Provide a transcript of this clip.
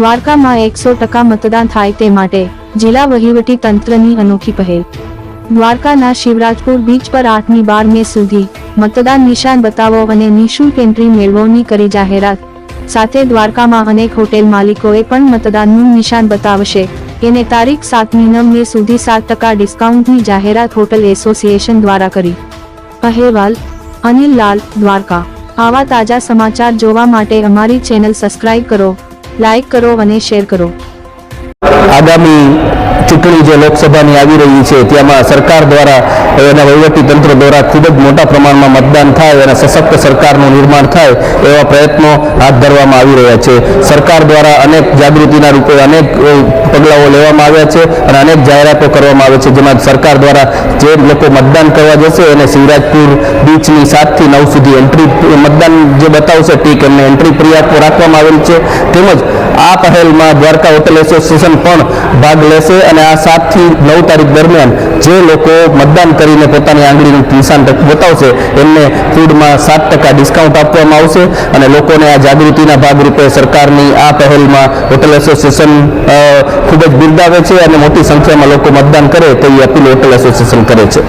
દ્વારકામાં એકસો ટકા મતદાન થાય તે માટે જિલ્લા વહીવટી તંત્રની અનોખી પહેલ. દ્વારકાના શિવરાજપુર બીચ પર આઠમી બાર મે સુધી મતદાન નિશાન બતાવો અને નિઃશુલ્ક એન્ટ્રી મેળવવાની કરી જાહેરાત. સાથે દ્વારકામાં અનેક હોટેલ માલિકોએ પણ મતદાનનું નિશાન બતાવશે. એને તારીખ સાતમી નવ મે સુધી સાત ટકા ડિસ્કાઉન્ટની જાહેરાત હોટલ એસોસિએશન દ્વારા કરી. અહેવાલ, અનિલ લાલ, દ્વારકા. આવા તાજા સમાચાર જોવા માટે અમારી ચેનલ સબસ્ક્રાઇબ કરો. લાઈક કરો અને શેર કરો. આગામી ચૂંટણી જે લોકસભાની આવી રહી છે તેમાં સરકાર દ્વારા એના વહીવટીતંત્ર દ્વારા ખૂબ જ મોટા પ્રમાણમાં મતદાન થાય અને સશક્ત સરકારનું નિર્માણ થાય એવા પ્રયત્નો હાથ ધરવામાં આવી રહ્યા છે. સરકાર દ્વારા અનેક જાગૃતિના રૂપે અનેક પગલાઓ લેવામાં આવ્યા છે અને અનેક જાહેરાતો કરવામાં આવે છે, જેમાં સરકાર દ્વારા જે લોકો મતદાન કરવા જશે એને શિવરાજપુર બીચની સાતથી નવ સુધી એન્ટ્રી મતદાન જે બતાવશે ટીક એમને એન્ટ્રી આપવા રાખવામાં આવેલ છે. તેમજ આ પહેલમાં દ્વારકા હોટેલ એસોસિએશન પણ ભાગ લેશે અને આ સાતથી નવ તારીખ દરમિયાન જે લોકો મતદાન કરીને પોતાની આંગળીનું નિશાન બતાવશે, એમને ફૂડમાં સાત ટકા ડિસ્કાઉન્ટ આપવામાં આવશે અને લોકોને આ જાગૃતિના ભાગરૂપે સરકારની આ પહેલમાં હોટેલ એસોસિએશન ખૂબ જ બિરદાવે છે અને મોટી સંખ્યામાં લોકો મતદાન કરે તેવી અપીલ હોટેલ એસોસિએશન કરે છે.